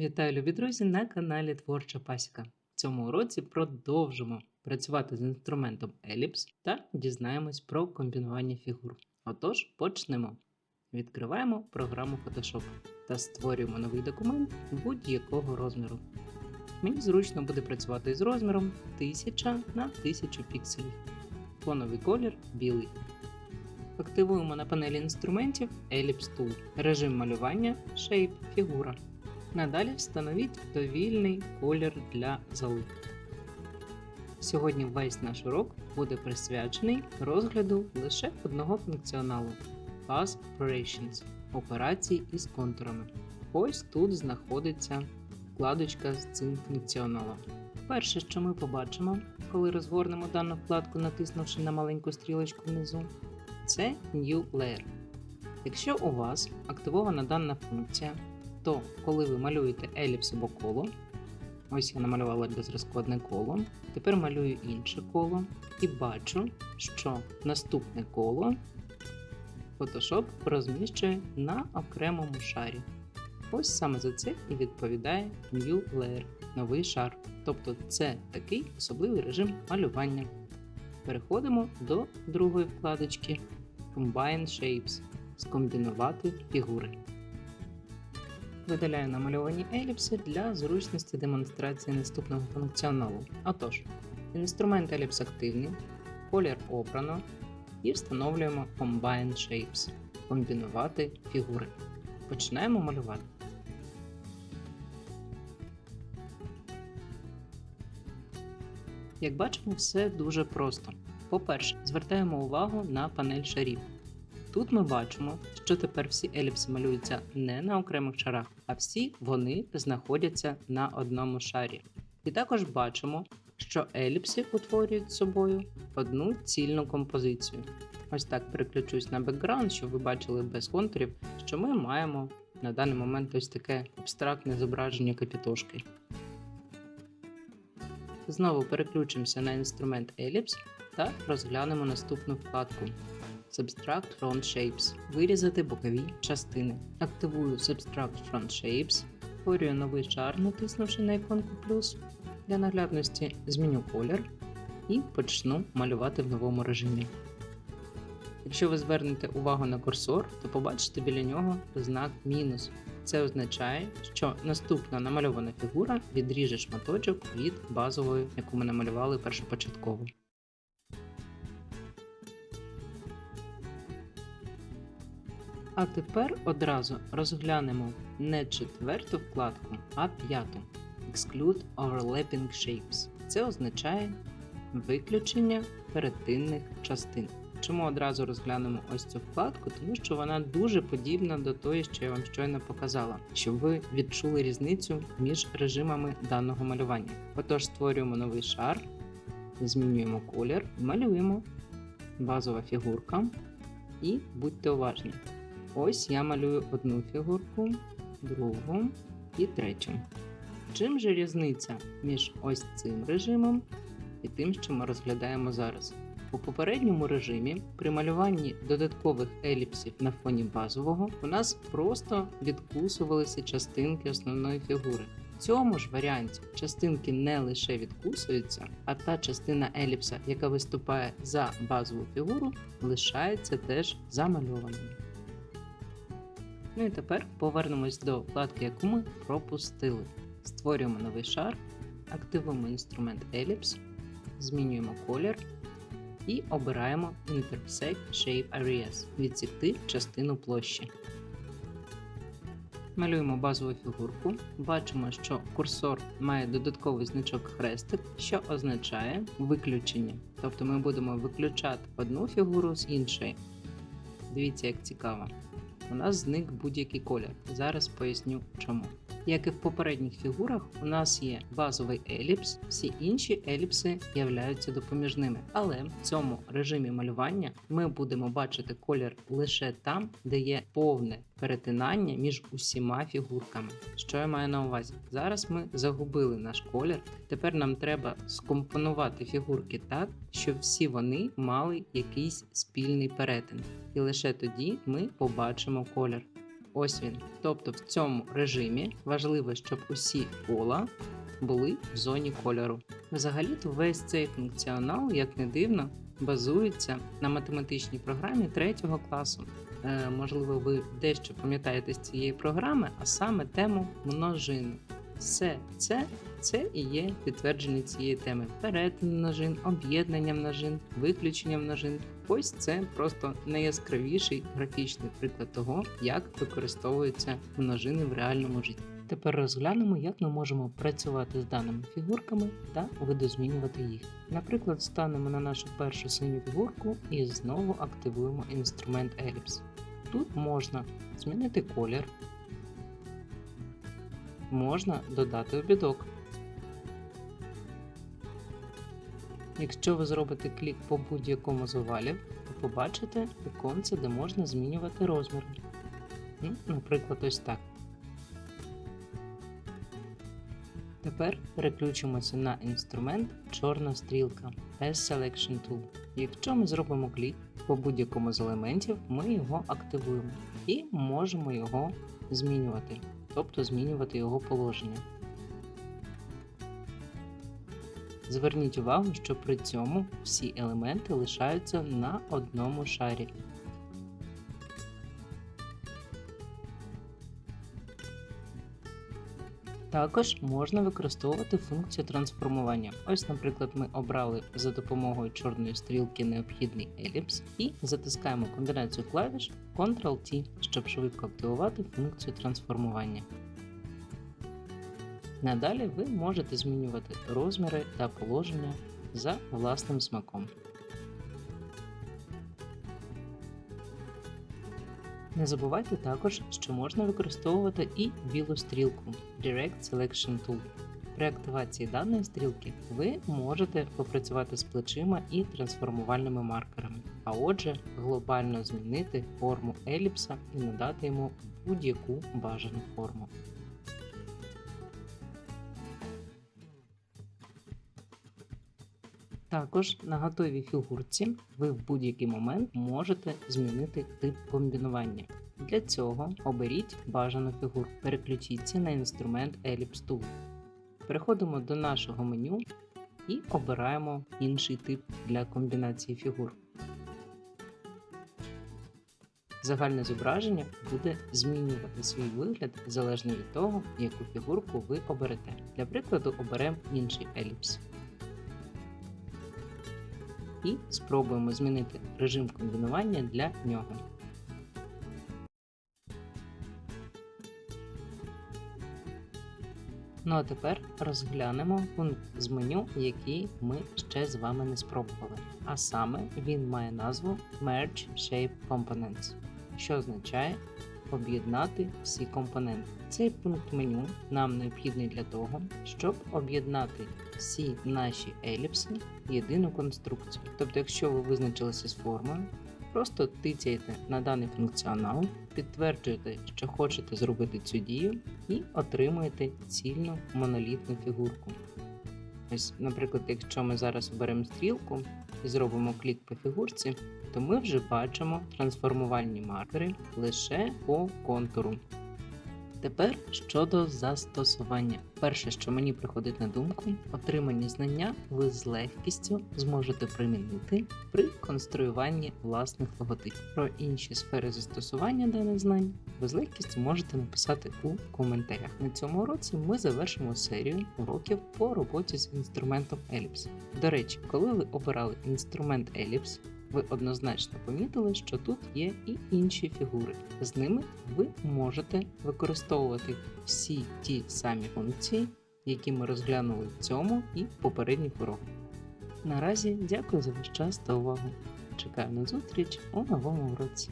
Вітаю, любі друзі, на каналі Творча Пасіка. В цьому уроці продовжимо працювати з інструментом Еліпс та дізнаємось про комбінування фігур. Отож, почнемо. Відкриваємо програму Photoshop та створюємо новий документ будь-якого розміру. Мені зручно буде працювати з розміром 1000 на 1000 пікселів. Фоновий колір білий. Активуємо на панелі інструментів Ellipse Tool, режим малювання Shape фігура. Надалі встановіть довільний колір для зали. Сьогодні весь наш урок буде присвячений розгляду лише одного функціоналу Path Operations операцій із контурами. Ось тут знаходиться вкладочка з цим функціоналом. Перше, що ми побачимо, коли розгорнемо дану вкладку, натиснувши на маленьку стрілочку внизу, це New Layer. Якщо у вас активована дана функція, то коли ви малюєте еліпс або коло, ось я намалювала безрозкладне коло, тепер малюю інше коло і бачу, що наступне коло Photoshop розміщує на окремому шарі. Ось саме за це і відповідає New Layer, новий шар. Тобто це такий особливий режим малювання. Переходимо до другої вкладочки Combine Shapes скомбінувати фігури. Видаляю намальовані еліпси для зручності демонстрації наступного функціоналу. Отож, інструмент еліпс активний, колір обрано і встановлюємо Combine Shapes комбінувати фігури. Починаємо малювати. Як бачимо, все дуже просто. По-перше, звертаємо увагу на панель шарів. Тут ми бачимо, що тепер всі еліпси малюються не на окремих шарах, а всі вони знаходяться на одному шарі. І також бачимо, що еліпси утворюють собою одну цільну композицію. Ось так переключусь на бекграунд, щоб ви бачили без контурів, що ми маємо на даний момент ось таке абстрактне зображення капітошки. Знову переключимося на інструмент Ellipse та розглянемо наступну вкладку. Subtract Front Shapes. Вирізати бокові частини. Активую Subtract Front Shapes. Створюю новий шар, натиснувши на іконку плюс. Для наглядності зміню колір і почну малювати в новому режимі. Якщо ви звернете увагу на курсор, то побачите біля нього знак мінус. Це означає, що наступна намальована фігура відріже шматочок від базової, яку ми намалювали першопочатково. А тепер одразу розглянемо не четверту вкладку, а п'яту Exclude Overlapping Shapes. Це означає виключення перетинних частин. Чому одразу розглянемо ось цю вкладку? Тому що вона дуже подібна до тої, що я вам щойно показала, щоб ви відчули різницю між режимами даного малювання. Отож, створюємо новий шар, змінюємо колір, малюємо базова фігурка і будьте уважні. Ось я малюю одну фігурку, другу і третю. Чим же різниця між ось цим режимом і тим, що ми розглядаємо зараз? У попередньому режимі при малюванні додаткових еліпсів на фоні базового у нас просто відкусувалися частинки основної фігури. В цьому ж варіанті частинки не лише відкусуються, а та частина еліпса, яка виступає за базову фігуру, лишається теж замальованою. Ну і тепер повернемось до вкладки, яку ми пропустили. Створюємо новий шар, активуємо інструмент Ellipse, змінюємо колір і обираємо Intersect Shape Areas відсікти частину площі. Малюємо базову фігурку. Бачимо, що курсор має додатковий значок хрестик, що означає виключення. Тобто ми будемо виключати одну фігуру з іншої. Дивіться, як цікаво. У нас зник будь-який колір. Зараз поясню чому. Як і в попередніх фігурах, у нас є базовий еліпс, всі інші еліпси являються допоміжними. Але в цьому режимі малювання ми будемо бачити колір лише там, де є повне перетинання між усіма фігурками. Що я маю на увазі? Зараз ми загубили наш колір. Тепер нам треба скомпонувати фігурки так, щоб всі вони мали якийсь спільний перетин. І лише тоді ми побачимо колір. Ось він. Тобто в цьому режимі важливо, щоб усі кола були в зоні кольору. Взагалі-то весь цей функціонал, як не дивно, базується на математичній програмі 3 класу. Е, можливо, ви дещо пам'ятаєте з цієї програми, а саме тему множин. Все це це і є підтвердження цієї теми: перетин множин, об'єднання множин, виключення множин. Ось це просто найяскравіший графічний приклад того, як використовуються множини в реальному житті. Тепер розглянемо, як ми можемо працювати з даними фігурками та видозмінювати їх. Наприклад, станемо на нашу першу синю фігурку і знову активуємо інструмент Ellipse. Тут можна змінити колір, можна додати обідок. Якщо ви зробите клік по будь-якому з овалів, то побачите віконце, де можна змінювати розміри. Ну, Наприклад, ось так. Тепер переключимося на інструмент Чорна стрілка S-Selection Tool. Якщо ми зробимо клік по будь-якому з елементів, ми його активуємо і можемо його змінювати, тобто змінювати його положення. Зверніть увагу, що при цьому всі елементи лишаються на одному шарі. Також можна використовувати функцію трансформування. Ось, наприклад, ми обрали за допомогою чорної стрілки необхідний еліпс і затискаємо комбінацію клавіш Ctrl-T, щоб швидко активувати функцію трансформування. Надалі ви можете змінювати розміри та положення за власним смаком. Не забувайте також, що можна використовувати і білу стрілку Direct Selection Tool. При активації даної стрілки ви можете попрацювати з плечима і трансформувальними маркерами, а отже, глобально змінити форму еліпса і надати йому будь-яку бажану форму. Також на готовій фігурці ви в будь-який момент можете змінити тип комбінування. Для цього оберіть бажану фігуру, переключіться на інструмент Ellipse Tool. Переходимо до нашого меню і обираємо інший тип для комбінації фігур. Загальне зображення буде змінювати свій вигляд залежно від того, яку фігурку ви оберете. Для прикладу, оберемо інший еліпс і спробуємо змінити режим комбінування для нього. Ну а тепер розглянемо пункт з меню, який ми ще з вами не спробували. А саме він має назву Merge Shape Components, що означає об'єднати всі компоненти. Цей пункт меню нам необхідний для того, щоб об'єднати всі наші еліпси в єдину конструкцію. Тобто, якщо ви визначилися з формою, просто тицяєте на даний функціонал, підтверджуєте, що хочете зробити цю дію, і отримуєте цільну монолітну фігурку. Ось, наприклад, якщо ми зараз оберемо стрілку і зробимо клік по фігурці, то ми вже бачимо трансформувальні маркери лише по контуру. Тепер щодо застосування. Перше, що мені приходить на думку, отримані знання ви з легкістю зможете примінити при конструюванні власних логотипів. Про інші сфери застосування даних знань ви з легкістю можете написати у коментарях. На цьому уроці ми завершимо серію уроків по роботі з інструментом Ellipse. До речі, коли ви обирали інструмент Ellipse, ви однозначно помітили, що тут є і інші фігури. З ними ви можете використовувати всі ті самі функції, які ми розглянули в цьому і попередніх уроках. Наразі дякую за ваш час та увагу. Чекаю на зустріч у новому уроці.